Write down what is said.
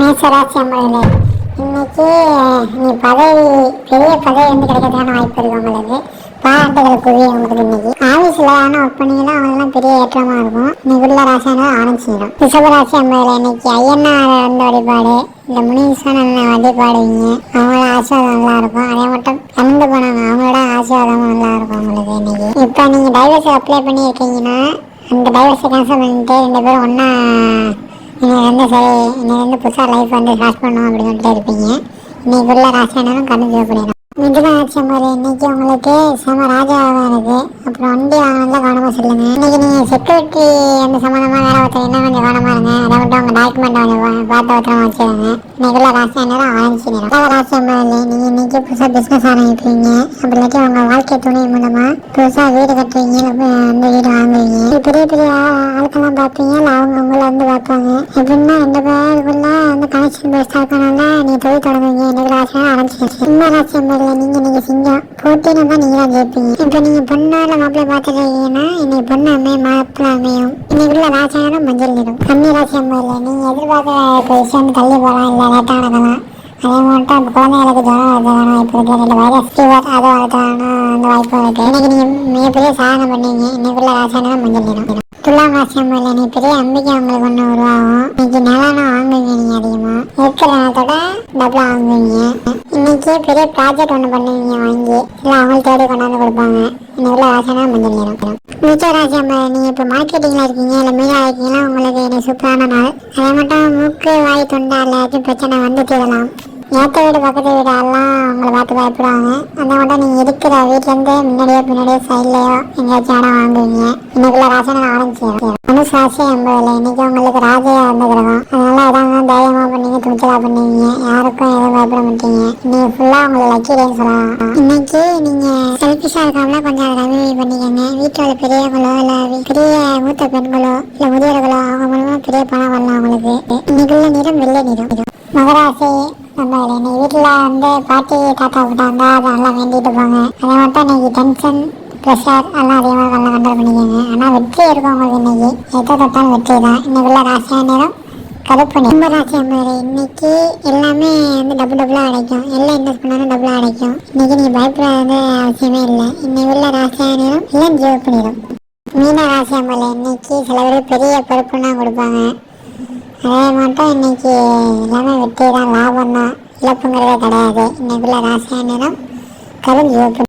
மேசராசி அம்மையிலே இன்னைக்கு நீ பதவி பெரிய பதவி வந்து கிடைக்கிறதுக்கான வாய்ப்பு இருக்கு உங்களுக்கு. பாராட்டுகளுக்குரிய உங்களுக்கு இன்னைக்கு. ஆஃபீஸில் ஆனால் ஒர்க் பண்ணீங்கன்னா அவங்களாம் பெரிய ஏற்றமாக இருக்கும். இன்னைக்கு உள்ள ராசியான ஆரம்பிச்சிடும் ரிஷபராசி அம்மையில இன்னைக்கு ஐயனார் வந்து வழிபாடு. இந்த முனீஸ்வரன் வழிபாடுவீங்க அவங்களோட ஆசீர்வாதம் நல்லா இருக்கும். அதே மட்டும் கலந்து போனாங்க அவங்களோட ஆசீர்வாதம் நல்லா இருக்கும் உங்களுக்கு இன்னைக்கு. இப்போ நீங்கள் டைவர்ஸ் அப்ளை பண்ணியிருக்கீங்கன்னா அந்த டைவர்ஸை கேன்சல் பண்ணிட்டு ரெண்டு பேரும் ஒன்றா நீங்கள் வந்து சரி இன்னைக்கு வந்து புதுசாக லைஃப் வந்து ஸ்டார்ட் பண்ணணும் அப்படின்னு சொல்லிட்டு இருப்பீங்க. இன்னைக்கு உள்ள ராசியானாலும் கண்ணு சிவப்படிடும் மிதுன ஆட்சி மாதிரி இன்னைக்கு உங்களுக்கு செம ராஜாவாக இருக்குது அப்புறம் வண்டி வாங்கினதுல கவனமாக சொல்லுங்க. இன்னைக்கு நீங்கள் செக்யூரிட்டி அந்த சம்மந்தமாக வேலை பார்த்தீங்கன்னா கொஞ்சம் கவனமாக இருங்க. அதை மட்டும் உங்கள் டாக்குமெண்ட் கொஞ்சம் பார்த்து பத்திரமா வச்சுருங்க இன்னைக்குள்ள ராசி ராசியா நேரம் ஆரம்பிச்சு நேரம் அதாவது ராசியா மாதிரி நீங்கள் இன்னைக்கு புதுசாக பிஸ்னஸ் ஆரம்பிப்பீங்க அப்படி இல்லாட்டி உங்கள் வாழ்க்கை துணை மூலமாக புதுசாக வீடு கட்டுவீங்க இல்லை அந்த வீடு வாங்குவீங்க பெரிய பெரிய ஆ- ஆட்கள்லாம் பார்ப்பீங்க இல்லை அவங்க உங்களை வந்து பார்ப்பாங்க. எப்படின்னா ரெண்டு பேருக்குள்ள வந்து கனெக்ஷன் பெஸ்ட்டாக இருக்கனால நீங்கள் தொழில் தொடங்குவீங்க. எனக்கு ராசியாக ஆரம்பிச்சிருச்சு இந்த ராசியம் இல்லை நீங்கள் நீங்கள் சிங்கம். போட்டின்னு தான் நீங்கள் தான் ஜெயிப்பீங்க. இப்போ நீங்கள் பொண்ணால மாப்பிள்ளை பார்த்துருக்கீங்கன்னா இன்னைக்கு பொண்ணு அமையும் மாப்பிள்ளை அமையும். இன்னைக்கு உள்ள ராசியானம் மஞ்சள் நிறம் கன்னி ராசியம் இல்லை நீங்கள் எதிர்பார்க்குற விஷயம் தள்ளி போகலாம் இல்லை லேட்டாக நடக்கலாம் அதே மட்டும் இப்போ குழந்தைகளுக்கு ஜுரம் வரதுக்கான இப்போ இருக்கு ரெண்டு வைரஸ் ஃபீவர் அது வரதுக்கான அந்த வாய்ப்பு இருக்குது இன்னைக்கு நீங்கள் மிகப்பெரிய சாதனை பண்ணீங்க. இன்னைக்குள்ள ராசாயனம் மஞ்சள் நிறம் துலாம் ராசியம் இல்லை நீ பெரிய நம்பிக்கை உங்களுக்கு ஒன்று உருவாகும். இன்னைக்கு நிலம் வாங்குவீங்க நீங்கள் அதிகமா. இருக்கிற நேரத்தோட டபுளா வாங்குவீங்க. இன்னைக்கு பெரிய ப்ராஜெக்ட் ஒன்று பண்ணுவீங்க வாங்கி. இல்லை அவங்களுக்கு தேடி கொண்டாந்து கொடுப்பாங்க. இன்னைக்குள்ள ராசாயனம் மஞ்சள் நிறம் மிச்ச அம்மா நீங்க இப்போ மார்க்கெட்டிங்ல இருக்கீங்க இல்லை மீனா இருக்கீங்களா? உங்களுக்கு இன்னைக்கு சூப்பரான நாள். அதே மட்டும் மூக்கு வாய் தொண்டை எல்லாத்தையும் பிரச்சனை வந்து தீரலாம். ஏற்ற வீடு பக்கத்து வீடு எல்லாம் உங்களை பார்த்து பயப்படுவாங்க. அந்த மட்டும் நீங்கள் இருக்கிற வீட்டிலேருந்து முன்னாடியோ பின்னாடியோ சைட்லையோ எங்கேயாச்சும் இடம் வாங்குவீங்க. இன்னைக்குள்ள ராசனை ஆரம்பிச்சு மனுஷ ராசி எண்பதுல இன்னைக்கு உங்களுக்கு ராஜையா இருந்த கிரகம். அதனால இடம் தைரியமா பண்ணீங்க துணிச்சலா பண்ணீங்க. யாருக்கும் எதுவும் பயப்பட மாட்டீங்க. இன்னைக்கு ஃபுல்லாக உங்களை லக்கிரேன்னு சொல்லலாம் இன்னைக்கு நீங்கள் செல்ஃபிஷாக இருக்காமல கொஞ்சம் அதை கம்மி பண்ணிக்கோங்க. வீட்டில் உள்ள பெரியவங்களோ இல்லை பெரிய மூத்த பெண்களோ இல்லை முதியோர்களோ அவங்க மூலமா பெரிய பணம் வரலாம் உங்களுக்கு இன்னைக்குள்ள நிறம் வெள்ளை நிறம் மகராசி நம்ம இன்னைக்கு வீட்டில் வந்து பாட்டி தாத்தா விட்டாங்க அதை நல்லா வேண்டிட்டு போங்க. அதை மட்டும் இன்னைக்கு டென்ஷன் ப்ரெஷர் எல்லாம் அதிகமாக நல்லா கண்ட்ரோல் பண்ணிக்கோங்க. ஆனால் வெற்றி இருக்கும் உங்களுக்கு இன்னைக்கு. எதை தொட்டாலும் வெற்றி தான் இன்னைக்குள்ள ராசியான நேரம் கருப்பு நிறம். கும்ப இன்னைக்கு எல்லாமே வந்து டபுள் டபுளாக கிடைக்கும் எல்லாம் இன்வெஸ்ட் பண்ணாலும் டபுளாக கிடைக்கும் இன்னைக்கு நீங்கள் பயப்படாத அவசியமே இல்லை. இன்னைக்கு உள்ள ராசியான நேரம் எல்லாம் ஜிவப்பு நிறம் மீன ராசி இன்னைக்கு சில பேர் பெரிய பொறுப்புலாம் கொடுப்பாங்க. அதே மட்டும் இன்னைக்கு எல்லாமே வெற்றி தான் லாபம் தான் இழப்புங்கிறதே கிடையாது. இன்னைக்குள்ள ராசியான நேரம் கருஞ்சிவப்பு